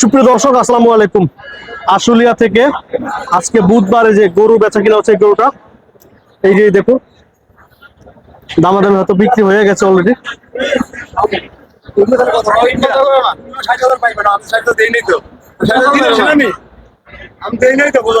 সুপ্রিয় দর্শক আসসালামু আলাইকুম আশুলিয়া থেকে আজকে বুধবারে যে গরু বেচা কিনা হচ্ছে গরুটা এই যে দেখুন দামাদামি হয়তো বিক্রি হয়ে গেছে অলরেডি আমি দেই নাই তো বলো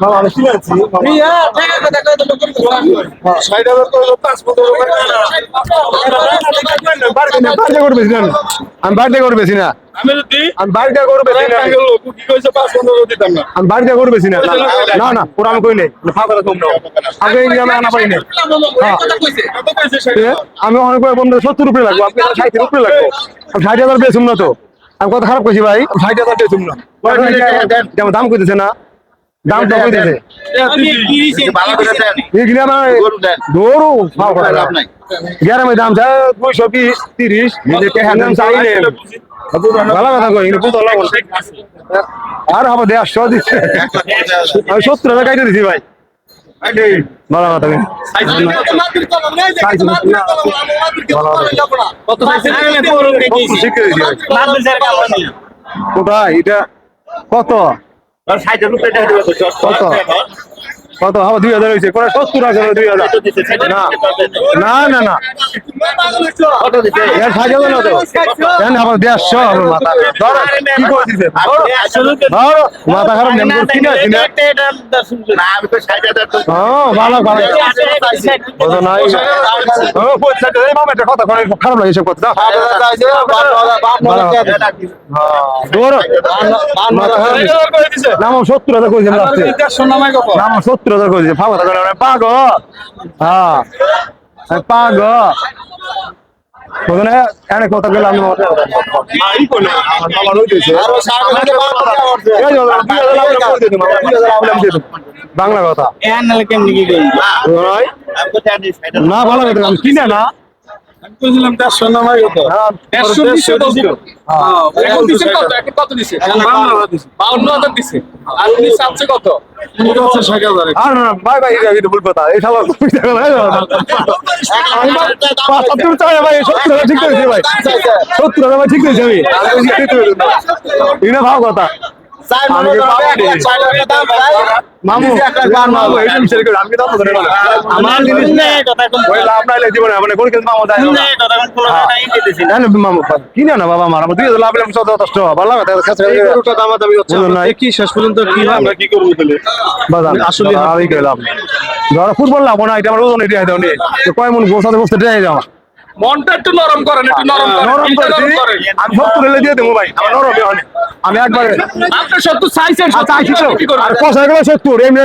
আমি শুনেছি ষাট হাজার করে পাঁচ পনেরো বাড়িতে করে বেশি না আমি বাড়িতে করে বেশি না আমি বাড়িতে করে বেশি না কি কইছে পাঁচ পনেরো দিতাম না আমি বাড়িতে করে বেশি না না না পুরো আমি কই নাই ফাঁকা কম না আগে ইনকামে আনা পারি না কত কইছে ষাট ঠিক আছে? আমি অনেক বন্ধু সত্তর রুপয়ে লাগবো আপনি ষাটের উপরে লাগবো আমি ষাট হাজার বেচুম না তো আমি কথা খারাপ করছি ভাই ষাট হাজার না দাম কইতেছে না দাম তো কইতেছে এগুলি আমার গরু ফাও করে লাভ নাই। গ্যারামে দাম চাই দুইশো বিশ তিরিশ দাম চাই নেই ভালো কথা কই এগুলো বুঝতে লাগবো আর হবে দেড়শো দিচ্ছে। আমি সত্তর হাজার কাইটে দিছি ভাই। ভালো কথা কই। দিছি কোথায় এটা কত? কত? কত? হবে দুই হাজার হয়েছে। সত্তর হাজার দুই হাজার। না। না না না। দেড়শো মাথা। ধরো কি করে দিছে? ধরো। মাথা খারাপ নেম না। হ্যাঁ ভালো ভালো। কত নাই। হ্যাঁ কথা খারাপ লাগে এসব কথা। ধরো। সত্তর হাজার সত্তর হাজার করেছি ফাঁকা থাকা না পাগ হ্যাঁ পাগ ওখানে এনে কথা করে দেবো। বাংলা কথা। না ভালো কথা আমি কিনে না। দেড়শো কত হ্যাঁ, দেড়শো দিছে হ্যাঁ। এখন দিছে এখন দিছে বাউন্ন হাজার দিছে আর উনি চাচ্ছে ঠিক করেছি ভাই সত্তর হাজার ঠিক করেছি আমি এটা ভালো কথা কি করে আমার কোন না। বাবা আমার আমার দুই লাভ ভালো শেষ পর্যন্ত কি আমরা কি করব আসলে আমি গেলাম ধরো ফুটবল লাভ না এটা আমার ওজন এটা কয় মন গোসাতে বসতে দেয় যাও মনটা একটু নরম করেন একটু নরম করেন নরম করেন। আমি দিয়ে দেবো ভাই আমার নরম হয় আমি একবারে আপনি চাইছেন তো। আর গেলে এমনি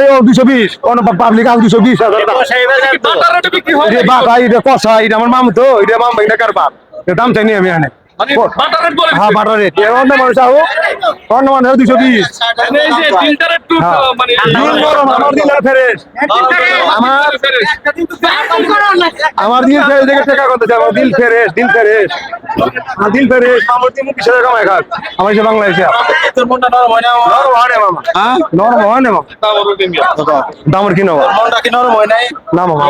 পাবলিক বাটার রেটে বিক্রি হয়? বাবা এটা কষা এটা আমার মামু তো এটা মামু এটা কার বাপ এটা দাম চাইনি আমি এখানে। হ্যাঁ বাটার রেট অন্য মানুষ অন্য মানুষ দুশো বিশ। হ্যাঁ। আমার দিন আর আমার আমার দিল ফেরেস দেখে টাকা কত আমার দিল ফেরেস দিল ফেরেস। আমার দিল ফেরেস আমার দিন মুখ হিসেবে কামাই খাক। আমার এসে বাংলাদেশে। নরম হয় না নরম হয় না মামা হ্যাঁ? নরম হয় না মামা দামের কি নেওয়া মনটা কি নরম হয় নাই? না মামা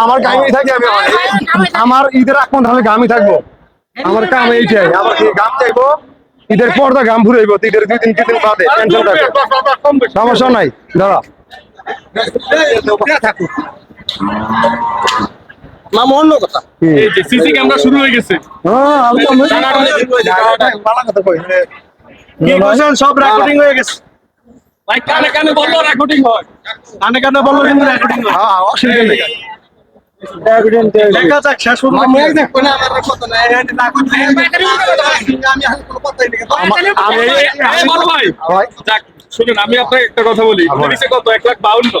আমার গামি থাকি আমি আমার- ঈদের আগ পর্যন্ত আমি গামি থাকব। আমার কাম এইটাই আমার গাম যাইবো? ঈদের পর তো গাম ফুরাইবো ঈদের দুই দিন তিন দিন বাদে টেনশন সমস্যা নাই মামু অন্য কথা। কি? এই যে সিসি ক্যামেরা শুরু হয়ে গেছে। হ্যাঁ, আমি তো কথা কই? কি কইছেন সব রেকর্ডিং হয়ে গেছে। ভাই কানে কানে বলল রেকর্ডিং হয়। কানে কানে বলল কিন্তু রেকর্ডিং হয়। হ্যাঁ, অসুবিধা নেই। দেখা যাক শেষ হয়। শুনুন আমি আপনাকে একটা কথা বলি। কত? এক লাখ বাউন্ন।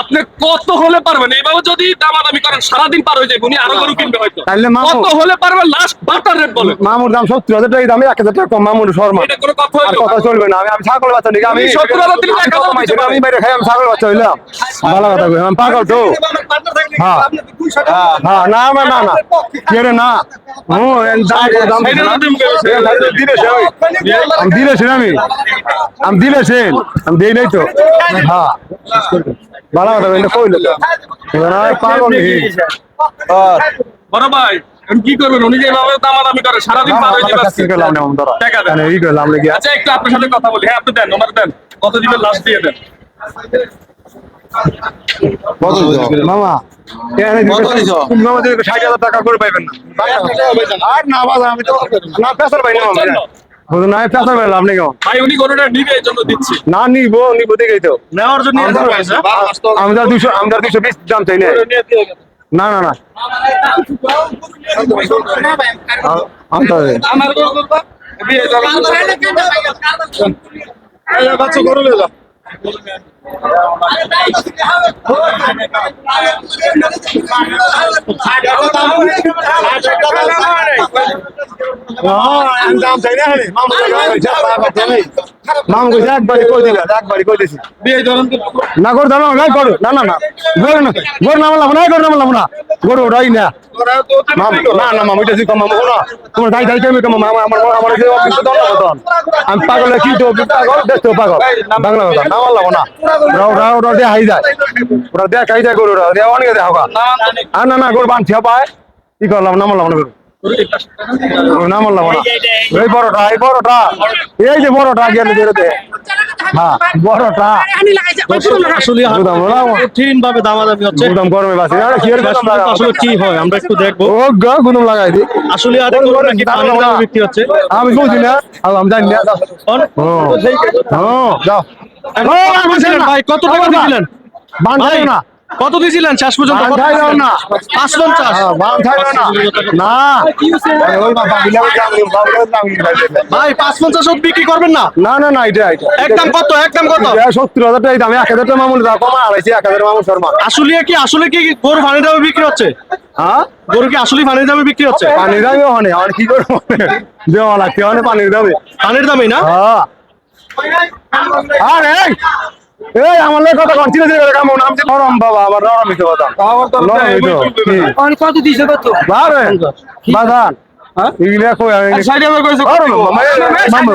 আপনি কত হলে পারবেন? এইভাবে যদি দামাদামি করেন সারাদিন পার হয়ে যাবে। উনি আরও গরু কিনবে হয়তো। কত হলে পারবেন? লাস্ট বাটার রেট বলেন। মামুর দাম সত্তর হাজার টাকা দাম এক হাজার টাকা কম। মামুর শর্মা। এটা কোনো কথা চলবে না। আমি আমি ছাগল বাচ্চা নাকি আমি তুমি 70,000 দিলে এক হাজার না, আমি বাইরে খাই আমি ছাগল বাচ্চা হইলাম। ভালো কথা আমি পাগল তো। হ্যাঁ। হ্যাঁ। না না না না আমি আমি। আমি দিলে সে আমি দেই নাই তো। হ্যাঁ। ভালো কথা কইলে কইলো পাগল বড় ভাই কি করবেন? উনি যেভাবে দামাদামি করে সারাদিন পার হয়ে যাবে আজকে। করলাম না ধরো টাকা দেন। এই করলাম নাকি আচ্ছা একটু আপনার সাথে কথা বলি। হ্যাঁ আপনি দেন ওনার দেন। কত দিবেন? লাস্ট দিয়ে দেন। মামা মামা যদি ষাট হাজার টাকা করে পাইবেন না আর না বাবা আমি তো না পেশার পাই না না পেশার পাই লাভ কেমন ভাই উনি গরুটা নিবে এই জন্য দিচ্ছি না নিবো নিবো দেখেই তো নেওয়ার জন্য আমি তো- দুশো আমি তো দুশো বিশ দাম চাই না না না না আমার গরু করবা দিয়ে যাবেন বাচ্চা না দিলা না দাম না না না না না গরু নাম লাভ না গরু নাম লাভ না গরু ওটাই না। না না মাম এটা কম মাম না তোমার দাই দাই কেমন মাম আমার আমার যে অফিস না মতন। আমি পাগল কি তো পাগল? দেশ তো পাগল। বাংলা কথা নাম লাভ না। রাও রাও রাও দে হাই যায়। ওরা দে খাই যায় গরু রাও দে অনেক দে হাওয়া আর না না গরু থিয়া পায়। কি করলাম নাম লাভ না গরু। লাভ না। এই বড়টা এই বড়টা। এই যে বড়টা গেল বেরোতে হ্যাঁ বড়টা। আসলে কঠিন ভাবে দামাদামি হচ্ছে। গুদাম গরমে বাসি আরে কি এর গুদাম লাগা আসলে কি হয়? আমরা একটু দেখব। ও গা গুদাম লাগাই দি। আসলে আর গরু নাকি পানির দামে বিক্রি হচ্ছে। আমি বুঝি না আর আমি জানি না ও ও যাও। ভাই কত টাকা দিলেন? বান না। কত দিয়েছিলেন? শেষ পর্যন্ত না। পাঁচ পঞ্চাশ হ্যাঁ, না। দাম দাম ভাই পাঁচ পঞ্চাশ অব্দি বিক্রি করবেন না? না না না এটা এটা। একদম কত? একদম কত? সত্তর হাজার টাকা দাম। এক হাজার টাকা মামুল দাও কমা আড়াইছি এক হাজার মামুল শর্মা। আসলে কি আসলে কি গরু পানির দামে বিক্রি হচ্ছে? হ্যাঁ? গরু কি আসলে পানির দামে বিক্রি হচ্ছে? পানির দামে হনে আর কি করব? দেওয়া লাগছে অনেক পানির দামে পানির দামে না? হ্যাঁ। আরে এই আমার লোক কথা কোন চিনে চিনে করে কামন আমি যে নরম বাবা আমার নরম হইতে কথা নরম হইতো কত দিছে কত বারে বাদান হ্যাঁ ইগলে কই আমি সাইডে আমার কইছে আরে মামা মামা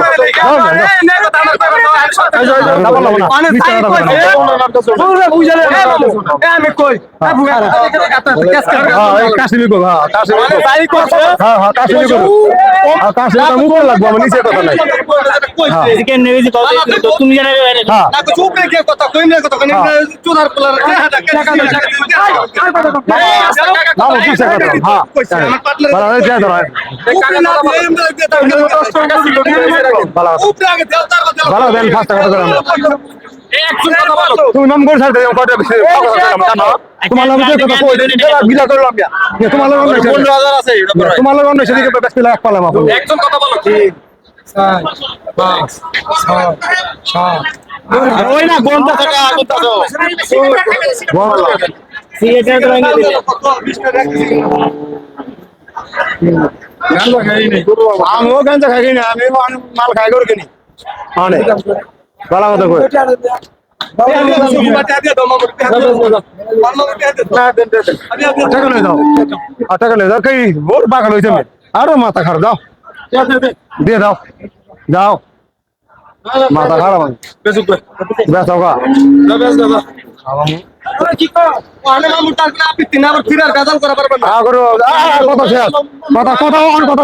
আমি কই হ্যাঁ কো হ্যাঁ হ্যাঁ হ্যাঁ কাশিমি তো লাগবো আমার নিচে কথা নাই তুমি জানা হ্যাঁ। বালা। বালা দেন কথা করে তুমি নাম করে ছাড়তে কত বেশি তোমার নাম যে কথা কই গিলা করলাম না তোমার নাম নাই তোমার নাম সেদিকে বেশ লাখ পালাম একজন কথা বলো। ওই না গন্ডা থাকা গন্ডা দাও বড় আমিও গাঞ্জা খাই না আমি মাল খাই করে অনেক ভালো কথা কই টাকা লয়ে দাও আর টাকা লয়ে দাও কই বোর পাগল হইছে আমি আরও মাথা খারাপ দাও দিয়ে দাও। দাও মাথা খারাপ আমি বেশ হোক আগর কত শেষ। কথা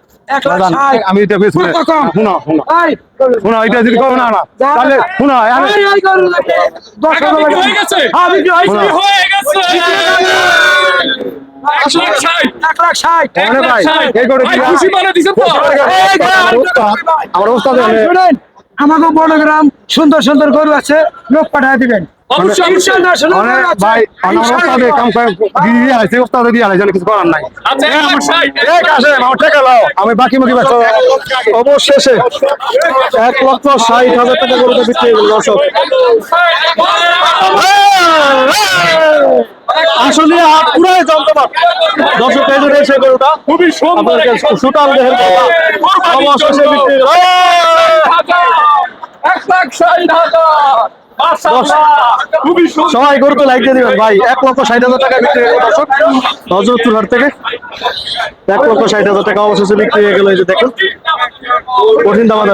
আমি এটা বেশ শুনে? শোনো এটা যদি করো না না। তাহলে শোনো আমি। দশ। হয়ে? হ্যাঁ। হয়ে মানে মানে আমার আমাকে বড়গ্রাম সুন্দর সুন্দর গরু আছে লোক পাঠিয়ে দিবেন। মানে করে আমি বাকি মুখি অবশেষে এক লক্ষ ষাট হাজার টাকা গরুটা বিক্রি দর্শক। আসলে পুরাই জমজমাট দর্শক এই যে গরুটা। খুবই সুন্দর আপনাদেরকে দেহের অবশেষে বিক্রি এক লাখ ষাট হাজার। সবাই গরুতে লাইক দিয়ে দিবেন, ভাই। এক লক্ষ ষাট হাজার টাকা বিক্রি হয়ে গেল, দর্শক। হজরতপুর হাট থেকে এক লক্ষ ষাট হাজার টাকা অবশেষে বিক্রি হয়ে গেল, এই যে দেখুন। কঠিন দামা